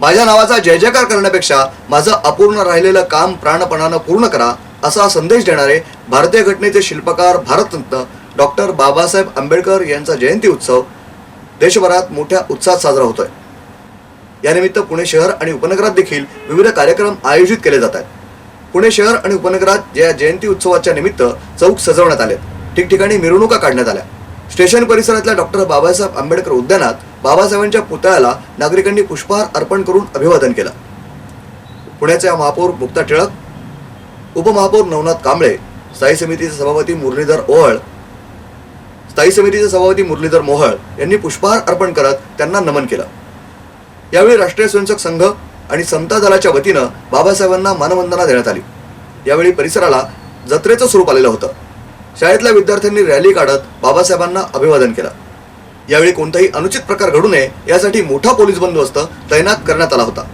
माझ्या नावाचा जय जयकार करण्यापेक्षा माझं अपूर्ण राहिलेलं काम प्राणपणानं पूर्ण करा असा संदेश देणारे भारतीय घटनेचे शिल्पकार भारतरत्न डॉक्टर बाबासाहेब आंबेडकर यांचा जयंती उत्सव देशभरात मोठ्या उत्साहात साजरा होतोय. यानिमित्त पुणे शहर आणि उपनगरात देखील विविध कार्यक्रम आयोजित केले जात आहेत. पुणे शहर आणि उपनगरात या जयंती उत्सवाच्या निमित्त चौक सजवण्यात आले ठिकठिकाणी मिरवणुका काढण्यात आल्या. स्टेशन परिसरातल्या डॉक्टर बाबासाहेब आंबेडकर उद्यानात बाबासाहेबांच्या पुतळ्याला नागरिकांनी पुष्पहार अर्पण करून अभिवादन केलं. पुण्याच्या महापौर मुक्ता टिळक उपमहापौर नवनाथ कांबळे स्थायी समितीचे सभापती मुरलीधर ओहळ स्थायी समितीचे सभापती मुरलीधर मोहळ यांनी पुष्पहार अर्पण करत त्यांना नमन केलं. यावेळी राष्ट्रीय स्वयंसेवक संघ आणि समता दलाच्या वतीनं बाबासाहेबांना मानवंदना देण्यात आली. यावेळी परिसराला जत्रेचं स्वरूप आलेलं होतं. शाळेतल्या विद्यार्थ्यांनी रॅली काढत बाबासाहेबांना अभिवादन केलं. यावेळी कोणताही अनुचित प्रकार घडू नये यासाठी मोठा पोलीस बंदोबस्त तैनात करण्यात आला होता.